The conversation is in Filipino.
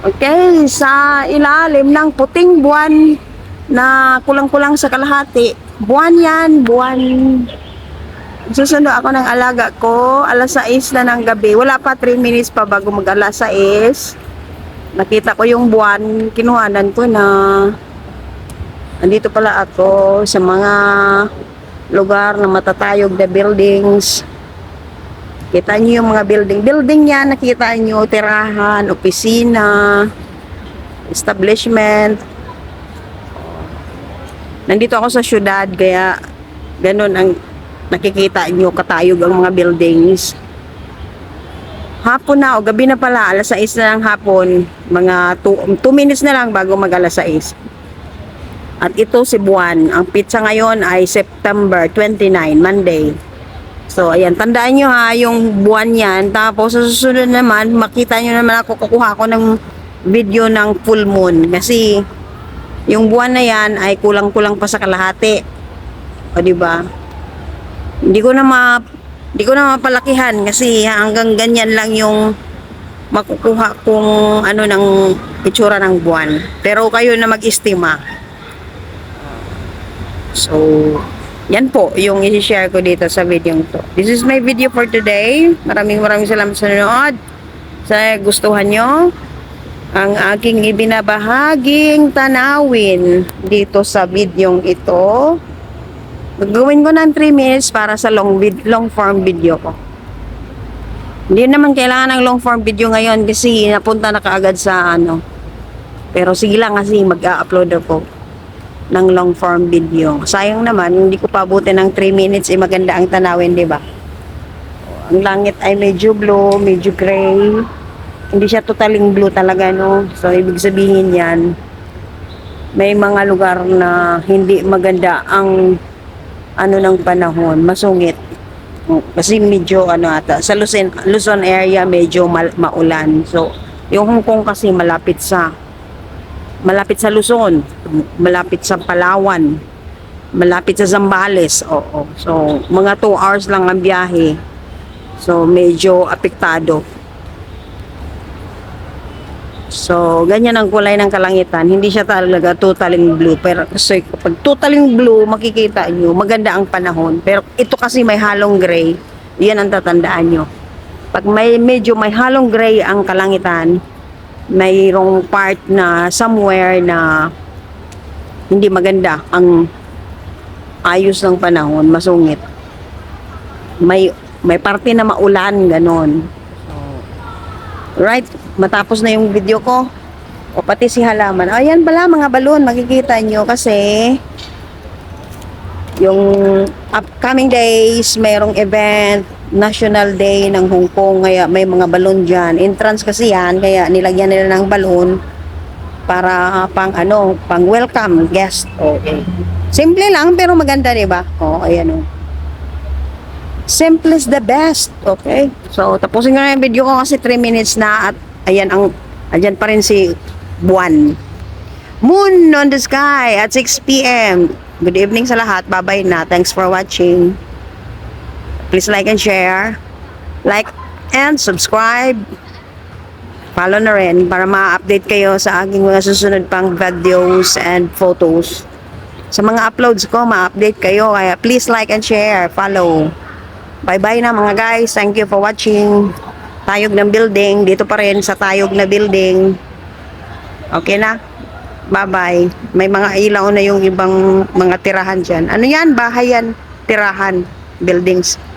Okay, sa ilalim ng puting buwan na kulang-kulang sa kalahati. Buwan yan, buwan. Susundo ako ng alaga ko, alas 6 na ng gabi. Wala pa 3 minutes pa bago mag alas 6. Nakita ko yung buwan, kinuhanan ko na andito pala ako sa mga lugar na matatayog na buildings. Kita niyo yung mga building. Building yan, nakita niyo, tirahan, opisina, establishment. Nandito ako sa syudad, kaya ganun ang nakikita niyo, katayog ang mga buildings. Hapon na o gabi na pala, alas 6 na lang hapon, mga 2 minutes na lang bago mag alas 6. At ito si Buwan. Ang pizza ngayon ay September 29, Monday. So, ayan, tandaan nyo ha, yung buwan yan. Tapos, sa susunod naman, makita nyo naman ako, kukuha ako ng video ng full moon. Kasi, yung buwan na yan ay kulang-kulang pa sa kalahati. O, di ba? Hindi ko na ma... Hindi ko na mapalakihan kasi hanggang ganyan lang yung makukuha kung ano ng itsura ng buwan. Pero kayo na mag-estima. So, yan po yung i-share ko dito sa video to. This is my video for today. Maraming maraming salamat sa nanonood. Sa gustuhan nyo ang aking ibinabahaging tanawin dito sa video ito. Gagawin ko ng 3 minutes para sa long, vid- long form video ko. Hindi naman kailangan ng long form video ngayon kasi napunta na kaagad sa ano. Pero sige lang kasi mag-upload ako ng long form video. Sayang naman, hindi ko pabuti ng 3 minutes, eh maganda ang tanawin, di ba? Ang langit ay medyo blue, medyo gray. Hindi siya totaling blue talaga, no? So, ibig sabihin yan, may mga lugar na hindi maganda ang ano ng panahon, masungit. Kasi medyo ano ata, sa Luzon, Luzon area medyo mal- maulan. So, yung Hong Kong kasi malapit sa malapit sa Luzon, malapit sa Palawan, malapit sa Zambales. Oo. So, mga 2 hours lang ang biyahe. So, medyo apektado. So, ganyan ang kulay ng kalangitan. Hindi siya talaga totaling blue. Pero kasi kapag totaling blue, makikita nyo, maganda ang panahon. Pero ito kasi may halong gray. Yan ang tatandaan nyo. Pag may medyo may halong gray ang kalangitan, mayroong part na somewhere na hindi maganda ang ayos ng panahon, masungit. May may parte na maulan ganon. Right, matapos na yung video ko. O pati si halaman. Ayan pala mga balon, makikita nyo kasi yung upcoming days, mayroong event, National Day ng Hong Kong, kaya may mga balon dyan. Entrance kasi yan, kaya nilagyan nila ng balon para pang ano, pang welcome guest. Okay. Simple lang pero maganda, 'di ba? Oh, ayan oh. Simple is the best. Okay? So, tapusin ko na yung video ko kasi 3 minutes na at ayan ang, ayan pa rin si Buwan. Moon on the sky at 6 p.m. Good evening sa lahat. Bye-bye na. Thanks for watching. Please like and share. Like and subscribe. Follow na rin para ma-update kayo sa aking mga susunod pang videos and photos. Sa mga uploads ko, ma-update kayo. Kaya please like and share. Follow. Bye-bye na mga guys. Thank you for watching. Tayog ng building. Dito pa rin sa tayog na building. Okay na? Bye-bye. May mga ilaw na yung ibang mga tirahan dyan. Ano yan? Bahay yan. Tirahan. Buildings.